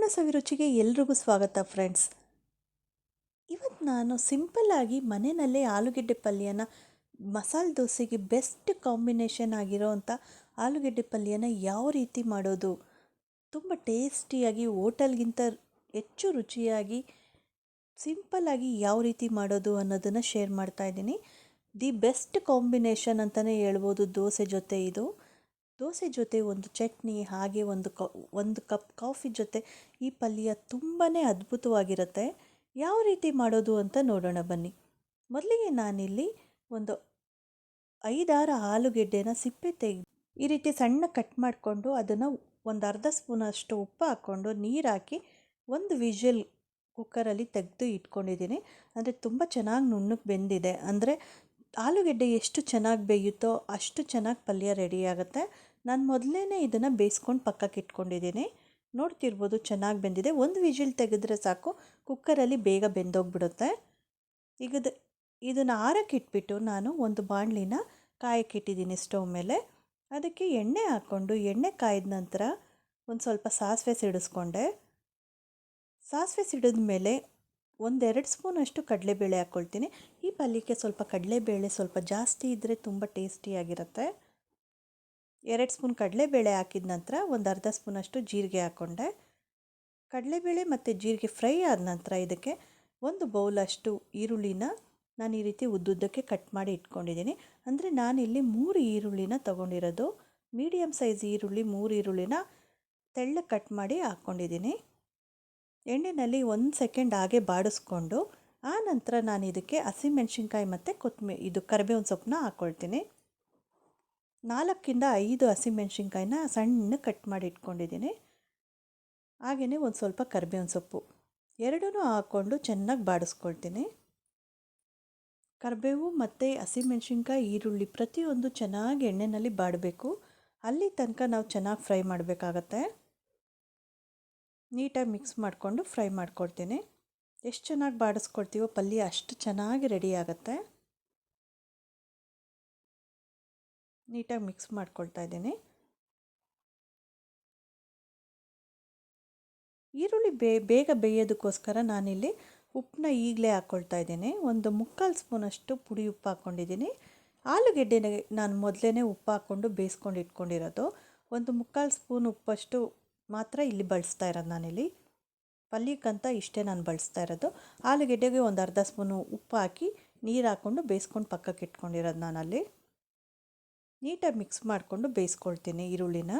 ಅನ್ನಪೂರ್ಣ ಸವಿರುಚಿಗೆ ಎಲ್ರಿಗೂ ಸ್ವಾಗತ ಫ್ರೆಂಡ್ಸ್ ಇವತ್ತು ನಾನು ಸಿಂಪಲ್ಲಾಗಿ ಮನೆಯಲ್ಲೇ ಆಲೂಗೆಡ್ಡೆ ಪಲ್ಯನ, ಮಸಾಲೆ ದೋಸೆಗೆ ಬೆಸ್ಟ್ ಕಾಂಬಿನೇಷನ್ ಆಗಿರೋವಂಥ ಆಲೂಗೆಡ್ಡೆ ಪಲ್ಯನ ಯಾವ ರೀತಿ ಮಾಡೋದು? ತುಂಬ ಟೇಸ್ಟಿಯಾಗಿ ಓಟಲ್ಗಿಂತ ಹೆಚ್ಚು ರುಚಿಯಾಗಿ ಸಿಂಪಲ್ಲಾಗಿ ಯಾವ ರೀತಿ ಮಾಡೋದು ಅನ್ನೋದನ್ನು ಶೇರ್ ಮಾಡ್ತಾ ಇದ್ದೀನಿ. ದಿ ಬೆಸ್ಟ್ ಕಾಂಬಿನೇಷನ್ ಅಂತಲೇ ಹೇಳ್ಬೋದು ದೋಸೆ ಜೊತೆ ಇದು. ದೋಸೆ ಜೊತೆ ಒಂದು ಚಟ್ನಿ, ಹಾಗೆ ಒಂದು ಕ, ಒಂದು ಕಪ್ ಕಾಫಿ ಜೊತೆ ಈ ಪಲ್ಯ ತುಂಬಾ ಅದ್ಭುತವಾಗಿರುತ್ತೆ. ಯಾವ ರೀತಿ ಮಾಡೋದು ಅಂತ ನೋಡೋಣ ಬನ್ನಿ. ಮೊದಲಿಗೆ ನಾನಿಲ್ಲಿ ಒಂದು ಐದಾರು ಆಲೂಗೆಡ್ಡೆನ ಸಿಪ್ಪೆ ತೆಗೆದು ಈ ರೀತಿ ಸಣ್ಣ ಕಟ್ ಮಾಡಿಕೊಂಡು ಅದನ್ನು ಒಂದು ಅರ್ಧ ಸ್ಪೂನಷ್ಟು ಉಪ್ಪು ಹಾಕ್ಕೊಂಡು ನೀರು ಹಾಕಿ ಒಂದು ವಿಷಲ್ ಕುಕ್ಕರಲ್ಲಿ ತೆಗೆದು ಇಟ್ಕೊಂಡಿದ್ದೀನಿ. ಅಂದರೆ ತುಂಬ ಚೆನ್ನಾಗಿ ನುಣ್ಣಗೆ ಬೆಂದಿದೆ. ಅಂದರೆ ಆಲೂಗೆಡ್ಡೆ ಎಷ್ಟು ಚೆನ್ನಾಗಿ ಬೇಯುತ್ತೋ ಅಷ್ಟು ಚೆನ್ನಾಗಿ ಪಲ್ಯ ರೆಡಿ ಆಗುತ್ತೆ. ನಾನು ಮೊದಲೇ ಇದನ್ನು ಬೇಯಿಸ್ಕೊಂಡು ಪಕ್ಕಕ್ಕೆ ಇಟ್ಕೊಂಡಿದ್ದೀನಿ. ನೋಡ್ತಿರ್ಬೋದು ಚೆನ್ನಾಗಿ ಬೆಂದಿದೆ. ಒಂದು ವಿಜಿಲ್ ತೆಗೆದ್ರೆ ಸಾಕು. ಕುಕ್ಕರಲ್ಲಿ ಬೇಗ ಬೆಂದೋಗ್ಬಿಡುತ್ತೆ. ಈಗ ಇದನ್ನು ಆರಕ್ಕೆ ಇಟ್ಬಿಟ್ಟು ನಾನು ಒಂದು ಬಾಣಲಿನ ಕಾಯಕ್ಕೆ ಇಟ್ಟಿದ್ದೀನಿ ಸ್ಟವ್ ಮೇಲೆ. ಅದಕ್ಕೆ ಎಣ್ಣೆ ಹಾಕ್ಕೊಂಡು, ಎಣ್ಣೆ ಕಾಯ್ದ ನಂತರ ಒಂದು ಸ್ವಲ್ಪ ಸಾಸಿವೆ ಸಿಡಿಸ್ಕೊಂಡೆ. ಸಾಸಿವೆ ಸಿಡಿದ ಮೇಲೆ ಒಂದೆರಡು ಸ್ಪೂನಷ್ಟು ಕಡಲೆಬೇಳೆ ಹಾಕ್ಕೊಳ್ತೀನಿ ಈ ಪಲ್ಯಕ್ಕೆ ಸ್ವಲ್ಪ ಕಡಲೆಬೇಳೆ ಸ್ವಲ್ಪ ಜಾಸ್ತಿ ಇದ್ದರೆ ತುಂಬ ಟೇಸ್ಟಿಯಾಗಿರುತ್ತೆ ಎರಡು ಸ್ಪೂನ್ ಕಡಲೆಬೇಳೆ ಹಾಕಿದ ನಂತರ ಒಂದು ಅರ್ಧ ಸ್ಪೂನಷ್ಟು ಜೀರಿಗೆ ಹಾಕ್ಕೊಂಡೆ ಕಡಲೆಬೇಳೆ ಮತ್ತು ಜೀರಿಗೆ ಫ್ರೈ ಆದ ನಂತರ ಇದಕ್ಕೆ ಒಂದು ಬೌಲಷ್ಟು ಈರುಳ್ಳಿನ ನಾನು ಈ ರೀತಿ ಉದ್ದುದ್ದಕ್ಕೆ ಕಟ್ ಮಾಡಿ ಇಟ್ಕೊಂಡಿದ್ದೀನಿ. ಅಂದರೆ ನಾನಿಲ್ಲಿ ಮೂರು ಈರುಳ್ಳಿನ ತೊಗೊಂಡಿರೋದು. ಮೀಡಿಯಮ್ ಸೈಜ್ ಈರುಳ್ಳಿ, ಮೂರು ಈರುಳ್ಳಿನ ತೆಳ್ಳ ಕಟ್ ಮಾಡಿ ಹಾಕ್ಕೊಂಡಿದ್ದೀನಿ ಎಣ್ಣೆಯಲ್ಲಿ ಒಂದು ಸೆಕೆಂಡ್ ಹಾಗೆ ಬಾಡಿಸ್ಕೊಂಡು, ಆ ನಂತರ ನಾನು ಇದಕ್ಕೆ ಹಸಿಮೆಣ್ಸಿನ್ಕಾಯಿ ಮತ್ತು ಕೊತ್ತಂಬರಿ, ಇದು ಕರಿಬೇವಿನ ಸೊಪ್ಪನ್ನ ಹಾಕ್ಕೊಳ್ತೀನಿ ನಾಲ್ಕಿಂದ ಐದು ಹಸಿಮೆಣ್ಸಿನ್ಕಾಯಿನ ಸಣ್ಣ ಕಟ್ ಮಾಡಿ ಇಟ್ಕೊಂಡಿದ್ದೀನಿ. ಹಾಗೆಯೇ ಒಂದು ಸ್ವಲ್ಪ ಕರಿಬೇವಿನ ಸೊಪ್ಪು. ಎರಡೂ ಹಾಕ್ಕೊಂಡು ಚೆನ್ನಾಗಿ ಬಾಡಿಸ್ಕೊಳ್ತೀನಿ. ಕರಿಬೇವು ಮತ್ತು ಹಸಿಮೆಣ್ಸಿನ್ಕಾಯಿ ಈರುಳ್ಳಿ ಪ್ರತಿಯೊಂದು ಚೆನ್ನಾಗಿ ಎಣ್ಣೆಯಲ್ಲಿ ಬಾಡಬೇಕು. ಅಲ್ಲಿ ತನಕ ನಾವು ಚೆನ್ನಾಗಿ ಫ್ರೈ ಮಾಡಬೇಕಾಗತ್ತೆ. ನೀಟಾಗಿ ಮಿಕ್ಸ್ ಮಾಡಿಕೊಂಡು ಫ್ರೈ ಮಾಡ್ಕೊಳ್ತೀನಿ ಎಷ್ಟು ಚೆನ್ನಾಗಿ ಬಾಡಿಸ್ಕೊಡ್ತೀವೋ ಪಲ್ಯ ಅಷ್ಟು ಚೆನ್ನಾಗಿ ರೆಡಿ ಆಗುತ್ತೆ. ನೀಟಾಗಿ ಮಿಕ್ಸ್ ಮಾಡ್ಕೊಳ್ತಾ ಇದ್ದೀನಿ. ಈರುಳ್ಳಿ ಬೇ, ಬೇಗ ಬೇಯೋದಕ್ಕೋಸ್ಕರ ನಾನಿಲ್ಲಿ ಉಪ್ಪನ್ನ ಈಗಲೇ ಹಾಕ್ಕೊಳ್ತಾ ಇದ್ದೀನಿ. ಒಂದು ಮುಕ್ಕಾಲು ಸ್ಪೂನಷ್ಟು ಪುಡಿ ಉಪ್ಪು ಹಾಕ್ಕೊಂಡಿದ್ದೀನಿ. ಆಲೂಗೆಡ್ಡೆನ ನಾನು ಮೊದಲೇ ಉಪ್ಪು ಹಾಕ್ಕೊಂಡು ಬೇಯಿಸ್ಕೊಂಡು ಇಟ್ಕೊಂಡಿರೋದು. ಒಂದು ಮುಕ್ಕಾಲು ಸ್ಪೂನ್ ಉಪ್ಪಷ್ಟು ಮಾತ್ರ ಇಲ್ಲಿ ಬಳಸ್ತಾ ಇರೋದು ನಾನಿಲ್ಲಿ. ಪಲ್ಯಕ್ಕಂತ ಇಷ್ಟೇ ನಾನು ಬಳಸ್ತಾ ಇರೋದು. ಆಲೂಗೆಡ್ಡೆಗೆ ಒಂದು ಅರ್ಧ ಸ್ಪೂನು ಉಪ್ಪು ಹಾಕಿ ನೀರು ಹಾಕ್ಕೊಂಡು ಬೇಯಿಸ್ಕೊಂಡು ಪಕ್ಕಕ್ಕೆ ಇಟ್ಕೊಂಡಿರೋದು ನಾನಲ್ಲಿ. ನೀಟಾಗಿ ಮಿಕ್ಸ್ ಮಾಡಿಕೊಂಡು ಬೇಯಿಸ್ಕೊಳ್ತೀನಿ ಈರುಳ್ಳಿನ.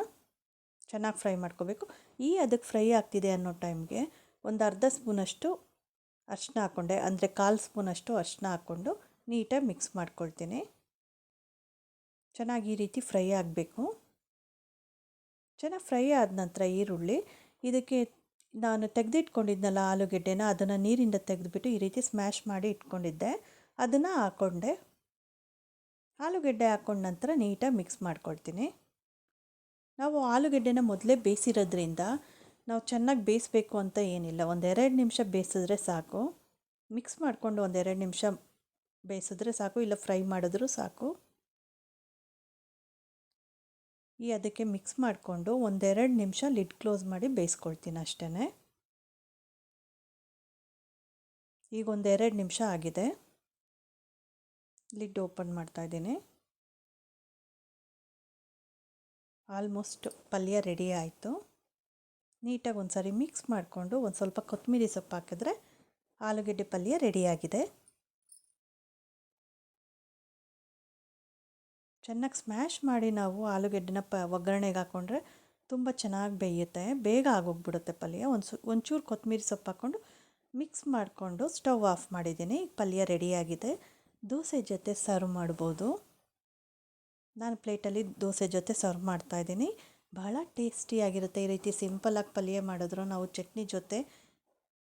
ಚೆನ್ನಾಗಿ ಫ್ರೈ ಮಾಡ್ಕೋಬೇಕು. ಈ ಅದಕ್ಕೆ ಫ್ರೈ ಆಗ್ತಿದೆ ಅನ್ನೋ ಟೈಮ್ಗೆ ಒಂದು ಅರ್ಧ ಸ್ಪೂನಷ್ಟು ಅರಿಶಿನ ಹಾಕ್ಕೊಂಡೆ. ಅಂದರೆ ಕಾಲು ಸ್ಪೂನಷ್ಟು ಅರಿಶಿನ ಹಾಕ್ಕೊಂಡು ನೀಟಾಗಿ ಮಿಕ್ಸ್ ಮಾಡ್ಕೊಳ್ತೀನಿ. ಚೆನ್ನಾಗಿ ಈ ರೀತಿ ಫ್ರೈ ಆಗಬೇಕು. ಚೆನ್ನಾಗಿ ಫ್ರೈ ಆದ ನಂತರ ಈರುಳ್ಳಿ. ಇದಕ್ಕೆ ನಾನು ತೆಗೆದಿಟ್ಕೊಂಡಿದ್ನಲ್ಲ ಆಲೂಗೆಡ್ಡೆನ, ಅದನ್ನು ನೀರಿಂದ ತೆಗೆದುಬಿಟ್ಟು ಈ ರೀತಿ ಸ್ಮ್ಯಾಶ್ ಮಾಡಿ ಇಟ್ಕೊಂಡಿದ್ದೆ. ಅದನ್ನು ಹಾಕ್ಕೊಂಡೆ. ಆಲೂಗೆಡ್ಡೆ ಹಾಕ್ಕೊಂಡ ನಂತರ ನೀಟಾಗಿ ಮಿಕ್ಸ್ ಮಾಡ್ಕೊಳ್ತೀನಿ. ನಾವು ಆಲೂಗೆಡ್ಡೆನ ಮೊದಲೇ ಬೇಯಿಸಿರೋದ್ರಿಂದ ನಾವು ಚೆನ್ನಾಗಿ ಬೇಯಿಸ್ಬೇಕು ಅಂತ ಏನಿಲ್ಲ. ಒಂದೆರಡು ನಿಮಿಷ ಬೇಯಿಸಿದ್ರೆ ಸಾಕು. ಮಿಕ್ಸ್ ಮಾಡಿಕೊಂಡು ಒಂದೆರಡು ನಿಮಿಷ ಬೇಯಿಸಿದ್ರೆ ಸಾಕು. ಇಲ್ಲ ಫ್ರೈ ಮಾಡಿದ್ರೂ ಸಾಕು. ಈ ಅದಕ್ಕೆ ಮಿಕ್ಸ್ ಮಾಡಿಕೊಂಡು ಒಂದೆರಡು ನಿಮಿಷ ಲಿಡ್ ಕ್ಲೋಸ್ ಮಾಡಿ ಬೇಯಿಸ್ಕೊಳ್ತೀನಿ ಅಷ್ಟೇ ಈಗ ಒಂದೆರಡು ನಿಮಿಷ ಆಗಿದೆ. ಲಿಡ್ ಓಪನ್ ಮಾಡ್ತಾ ಇದ್ದೀನಿ. ಆಲ್ಮೋಸ್ಟ್ ಪಲ್ಯ ರೆಡಿ ಆಯಿತು. ನೀಟಾಗಿ ಒಂದು ಸಾರಿ ಮಿಕ್ಸ್ ಮಾಡಿಕೊಂಡು ಒಂದು ಸ್ವಲ್ಪ ಕೊತ್ತಂಬರಿ ಸೊಪ್ಪು ಹಾಕಿದ್ರೆ ಆಲೂಗೆಡ್ಡೆ ಪಲ್ಯ ರೆಡಿಯಾಗಿದೆ ಚೆನ್ನಾಗಿ ಸ್ಮ್ಯಾಶ್ ಮಾಡಿ ನಾವು ಆಲೂಗೆಡ್ಡೆನ ಪ ಒಗ್ಗರಣೆಗೆ ಹಾಕ್ಕೊಂಡ್ರೆ ತುಂಬ ಚೆನ್ನಾಗಿ ಬೇಯುತ್ತೆ. ಬೇಗ ಆಗೋಗ್ಬಿಡುತ್ತೆ ಪಲ್ಯ. ಒಂದು ಸು ಒಂಚೂರು ಕೊತ್ತಂಬರಿ ಸೊಪ್ಪು ಹಾಕ್ಕೊಂಡು ಮಿಕ್ಸ್ ಮಾಡಿಕೊಂಡು ಸ್ಟವ್ ಆಫ್ ಮಾಡಿದ್ದೀನಿ. ಪಲ್ಯ ರೆಡಿಯಾಗಿದೆ ದೋಸೆ ಜೊತೆ ಸರ್ವ್ ಮಾಡ್ಬೋದು. ನಾನು ಪ್ಲೇಟಲ್ಲಿ ದೋಸೆ ಜೊತೆ ಸರ್ವ್ ಮಾಡ್ತಾಯಿದ್ದೀನಿ ಬಹಳ ಟೇಸ್ಟಿಯಾಗಿರುತ್ತೆ ಈ ರೀತಿ ಸಿಂಪಲಾಗಿ ಪಲ್ಯ ಮಾಡಿದ್ರು ನಾವು ಚಟ್ನಿ ಜೊತೆ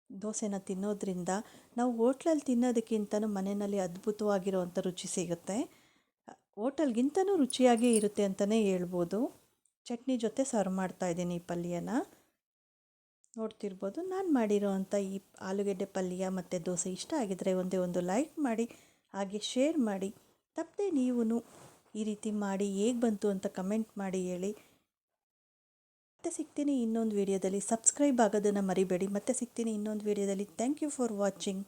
ದೋಸೆನ ತಿನ್ನೋದ್ರಿಂದ ನಾವು ಹೋಟ್ಲಲ್ಲಿ ತಿನ್ನೋದಕ್ಕಿಂತನೂ ಮನೆಯಲ್ಲಿ ಅದ್ಭುತವಾಗಿರುವಂಥ ರುಚಿ ಸಿಗುತ್ತೆ. ಹೋಟೆಲ್ಗಿಂತನೂ ರುಚಿಯಾಗೇ ಇರುತ್ತೆ ಅಂತಲೇ ಹೇಳ್ಬೋದು. ಚಟ್ನಿ ಜೊತೆ ಸರ್ವ್ ಮಾಡ್ತಾಯಿದ್ದೀನಿ ಈ ಪಲ್ಯನ. ನೋಡ್ತಿರ್ಬೋದು, ನಾನು ಮಾಡಿರೋ ಈ ಆಲೂಗೆಡ್ಡೆ ಪಲ್ಯ ಮತ್ತು ದೋಸೆ ಇಷ್ಟ ಆಗಿದ್ದರೆ ಒಂದೇ ಒಂದು ಲೈಕ್ ಮಾಡಿ. ಹಾಗೆ ಶೇರ್ ಮಾಡಿ. ತಪ್ಪದೆ ನೀವು ಈ ರೀತಿ ಮಾಡಿ, ಹೇಗೆ ಬಂತು ಅಂತ ಕಮೆಂಟ್ ಮಾಡಿ ಹೇಳಿ. ಮತ್ತೆ ಸಿಗ್ತೀನಿ ಇನ್ನೊಂದು ವಿಡಿಯೋದಲ್ಲಿ ಸಬ್ಸ್ಕ್ರೈಬ್ ಆಗೋದನ್ನು ಮರಿಬೇಡಿ. ಮತ್ತೆ ಸಿಗ್ತೀನಿ ಇನ್ನೊಂದು ವಿಡಿಯೋದಲ್ಲಿ ಥ್ಯಾಂಕ್ ಯು ಫಾರ್ ವಾಚಿಂಗ್